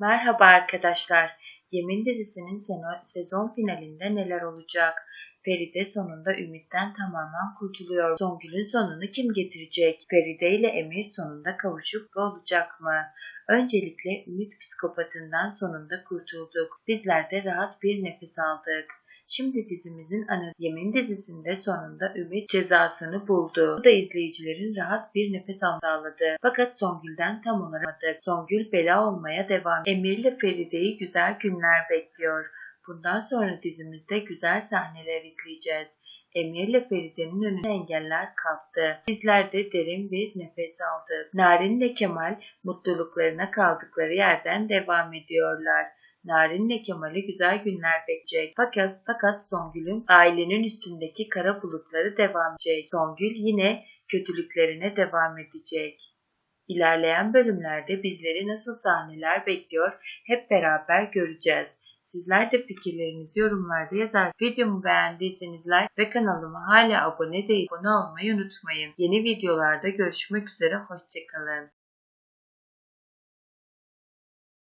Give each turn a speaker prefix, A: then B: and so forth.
A: Merhaba arkadaşlar. Yemin dizisinin sezon finalinde neler olacak? Feride sonunda Ümit'ten tamamen kurtuluyor. Songül'ün sonunu kim getirecek? Feride ile Emir sonunda kavuşup olacak mı? Öncelikle Ümit psikopatından sonunda kurtulduk. Bizler de rahat bir nefes aldık. Şimdi dizimizin ana Yemin dizisinde sonunda Ümit cezasını buldu. Bu da izleyicilerin rahat bir nefes almasını sağladı. Fakat Songül'den tam olarak. Songül bela olmaya devam. Emir ile Feride'yi güzel günler bekliyor. Bundan sonra dizimizde güzel sahneler izleyeceğiz. Emir ile Feride'nin önüne engeller kalktı. Bizler de derin bir nefes aldık. Narin ile Kemal mutluluklarına kaldıkları yerden devam ediyorlar. Narin'le Kemal'i güzel günler bekleyecek. Fakat, fakat Songül'ün ailenin üstündeki kara bulutları devam edecek. Songül yine kötülüklerine devam edecek. İlerleyen bölümlerde bizleri nasıl sahneler bekliyor hep beraber göreceğiz. Sizler de fikirlerinizi yorumlarda yazarsınız. Videomu beğendiyseniz like ve kanalıma hala abone değil abone olmayı unutmayın. Yeni videolarda görüşmek üzere hoşçakalın.